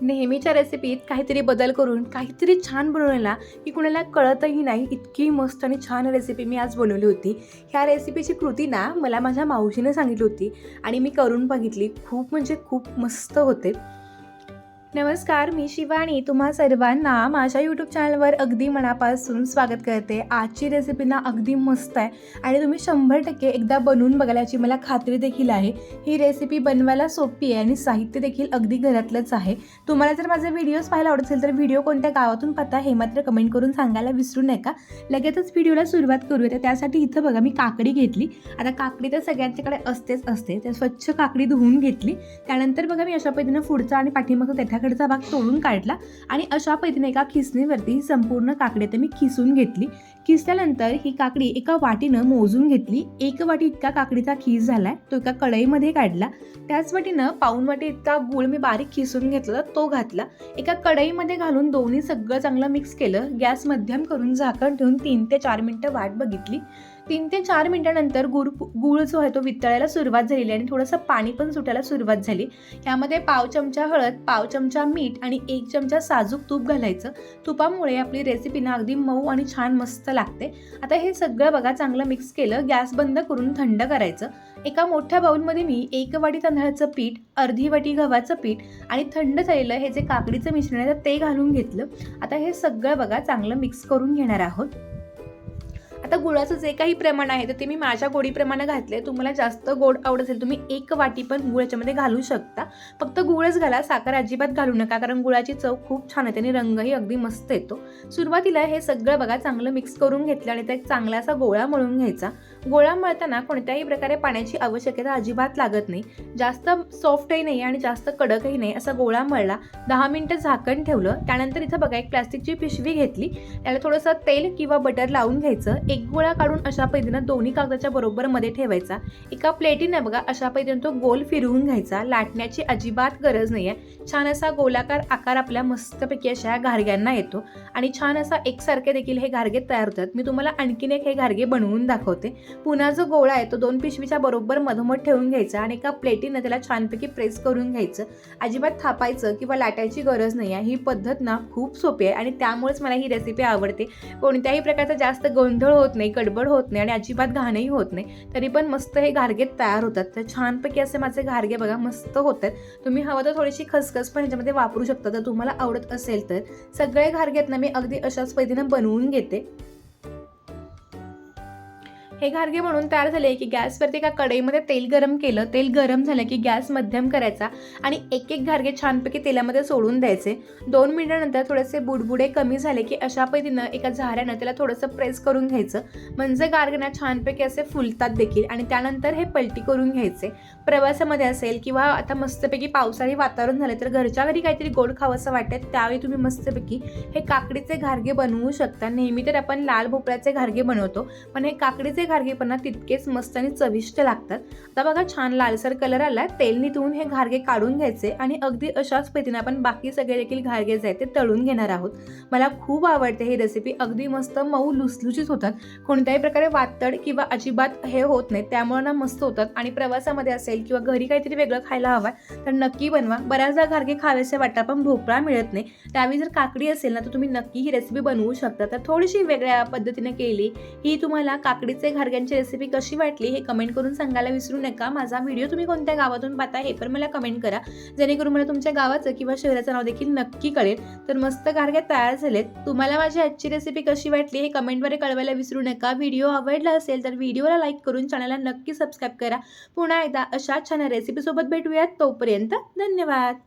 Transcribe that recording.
नेहमीच्या रेसिपीत काहीतरी बदल करून काहीतरी छान बनवलेला की कुणाला कळतही नाही इतकी मस्त आणि छान रेसिपी मी आज बनवली होती. ह्या रेसिपीची कृती ना मला माझ्या मावशीने सांगितली होती आणि मी करून बघितली. खूप म्हणजे खूप मस्त होते. नमस्कार मी शिवानी. तुम्हा सर्वांना माझ्या यूट्यूब चॅनलवर अगदी मनापासून स्वागत करते. आजची रेसिपी ना अगदी मस्त आहे. आणि तुम्ही शंभर टक्के एकदा बनवून बघायला याची मला खात्री देखील आहे. ही रेसिपी बनवायला सोपी आहे आणि साहित्य देखील अगदी घरातलंच आहे. तुम्हाला जर माझे व्हिडिओज पाहायला आवडत असेल तर व्हिडिओ कोणत्या गावातून पाहता हे मात्र कमेंट करून सांगायला विसरू नका. लगेचच व्हिडिओला सुरुवात करूया. तर त्यासाठी इथं बघा मी काकडी घेतली. आता काकडी तर सगळ्यांच्याकडे असतेच असते. तर स्वच्छ काकडी धुवून घेतली. त्यानंतर बघा मी अशा पद्धतीनं पुढचा आणि पाठीमागचा तेठाकडचा भाग तोडून काढला आणि अशा पद्धतीने एका खिसणीवरती ही संपूर्ण काकडी तर मी खिसून घेतली. खिसल्यानंतर ही काकडी एका वाटीनं मोजून घेतली. एक वाटी इतका काकडीचा खीस झालाय तो एका कढईमध्ये काढला. त्याच वाटीनं पाऊन वाटी इतका गुळ मी बारीक खिसून घेतला तो घातला. एका कढईमध्ये घालून दोन्ही सगळं चांगलं मिक्स केलं. गॅस मध्यम करून झाकण ठेवून तीन ते चार मिनटं वाट बघितली. तीन ते चार मिनटानंतर गुळ गूळ जो आहे तो वितळायला सुरुवात झालेली आणि थोडंसं पाणी पण सुटायला सुरुवात झाली. यामध्ये पाव चमचा हळद पाव चमचा मीठ आणि एक चमचा साजूक तूप घालायचं. तुपामुळे आपली रेसिपी ना अगदी मऊ आणि छान मस्त लागते. आता हे सगळं बघा चांगलं मिक्स केलं गॅस बंद करून थंड करायचं. एका मोठ्या बाऊलमध्ये मी एक वाटी तांदळाचं पीठ अर्धी वाटी गव्हाचं पीठ आणि थंड झालेलं हे जे काकडीचं मिश्रण आहे तर ते घालून घेतलं. आता हे सगळं बघा चांगलं मिक्स करून घेणार आहोत. आता गुळाचं जे काही प्रमाण आहे तर ते मी माझ्या गोडीप्रमाणे घातले तुम्हाला जास्त गोड आवडत असेल तुम्ही एक वाटी पण गुळ याच्यामध्ये घालू शकता. फक्त गुळच घाला साखर अजिबात घालू नका कारण गुळाची चव खूप छान येते आणि रंगही अगदी मस्त येतो. सुरुवातीला हे सगळं बघा चांगलं मिक्स करून घेतलं आणि त्या चांगला असा गोळा मळून घ्यायचा. गोळा मळताना कोणत्याही प्रकारे पाण्याची आवश्यकता अजिबात लागत नाही. जास्त सॉफ्टही नाही आणि जास्त कडकही नाही असा गोळा मळला दहा मिनटं झाकण ठेवलं. त्यानंतर इथं बघा एक प्लास्टिकची पिशवी घेतली. त्याला थोडंसं तेल किंवा बटर लावून घ्यायचं. एक एक गोळा काढून अशा पद्धतीनं दोन्ही कागदाच्या बरोबर मध्ये ठेवायचा. एका प्लेटीने बघा अशा पद्धतीने तो गोल फिरवून घ्यायचा. लाटण्याची अजिबात गरज नाही आहे छान असा गोलाकार आकार आपल्या मस्तपैकी अशा घारग्यांना येतो. आणि छान असा एकसारखे देखील हे घारगे तयार होतात. मी तुम्हाला आणखीन एक हे घारगे बनवून दाखवते. पुन्हा जो गोळा आहे तो दोन पिशवीच्या बरोबर मधोमध ठेवून घ्यायचा आणि एका प्लेटीनं त्याला छानपैकी प्रेस करून घ्यायचं. अजिबात थापायचं किंवा लाटायची गरज नाही आहे ही पद्धत ना खूप सोपी आहे आणि त्यामुळेच मला ही रेसिपी आवडते. कोणत्याही प्रकारचा जास्त गोंधळ होत होत नाही गडबड होत नाही आणि अजिबात घाणही होत नाही. तरी पण मस्त हे गारगे तयार होतात. तर छानपैकी असे माझे गारगे बघा मस्त होत आहेत. तुम्ही हवं तर थोडीशी खसखस पण ह्याच्यामध्ये वापरू शकता. तर तुम्हाला आवडत असेल तर. सगळे घारगेत ना मी अगदी अशाच पद्धतीनं बनवून घेते. हे घारगे म्हणून तयार झाले की गॅसवरती एका कढईमध्ये तेल गरम केलं. तेल गरम झालं की गॅस मध्यम करायचा आणि एक एक घारगे छानपैकी तेलामध्ये सोडून द्यायचे. दोन मिनिटानंतर थोडेसे बुडबुडे कमी झाले की अशा पद्धतीनं एका झाऱ्यानं त्याला थोडंसं प्रेस करून घ्यायचं. म्हणजे गारगण्या छानपैकी असे फुलतात देखील आणि त्यानंतर हे पलटी करून घ्यायचे. प्रवासामध्ये असेल किंवा आता मस्तपैकी पावसाळी वातावरण झाले तर घरच्या घरी काहीतरी गोड खावंसं वाटेल त्यावेळी तुम्ही मस्तपैकी हे काकडीचे घारगे बनवू शकता. नेहमी तर आपण लाल भोपळ्याचे घारगे बनवतो पण हे काकडीचे घारगे पण तितकेच मस्त आणि चविष्ट लागतात. आता बघा छान लालसर कलर आला तेल नितळून हे घारगे काढून घ्यायचे आणि अगदी अशाच पद्धतीने आपण बाकी सगळे देखील घारगे जे आहेत ते तळून घेणार आहोत. मला खूप आवडते ही रेसिपी अगदी मस्त मऊ लुसलुचीत होतात. कोणत्याही प्रकारे वातड किंवा अजिबात हे होत नाही. त्यामुळे ना मस्त होतात. आणि प्रवासामध्ये असेल किंवा घरी काहीतरी वेगळं खायला हवं तर नक्की बनवा. बऱ्याचदा घारगे खावेसे वाटतात पण भोपळा मिळत नाही. त्यावेळी जर काकडी असेल ना तर तुम्ही नक्की ही रेसिपी बनवू शकता. तर थोडीशी वेगळ्या पद्धतीने केली ही तुम्हाला काकडीचे घारग्यांची रेसिपी कशी वाटली हे कमेंट करून सांगायला विसरू नका. माझा व्हिडिओ तुम्ही कोणत्या गावातून पाहता हे पण मला कमेंट करा. जेणेकरून मला तुमच्या गावाचं किंवा शहराचं नाव देखील नक्की कळेल. तर मस्त घारग्या तयार झालेत. तुम्हाला माझी आजची रेसिपी कशी वाटली हे कमेंटद्वारे कळवायला विसरू नका. व्हिडिओ आवडला असेल तर व्हिडिओला लाईक करून चॅनलला नक्की सबस्क्राईब करा. पुन्हा एकदा अशा छान रेसिपीसोबत भेटूयात. तोपर्यंत धन्यवाद.